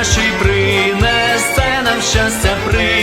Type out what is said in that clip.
нашій принесе нам щастя при.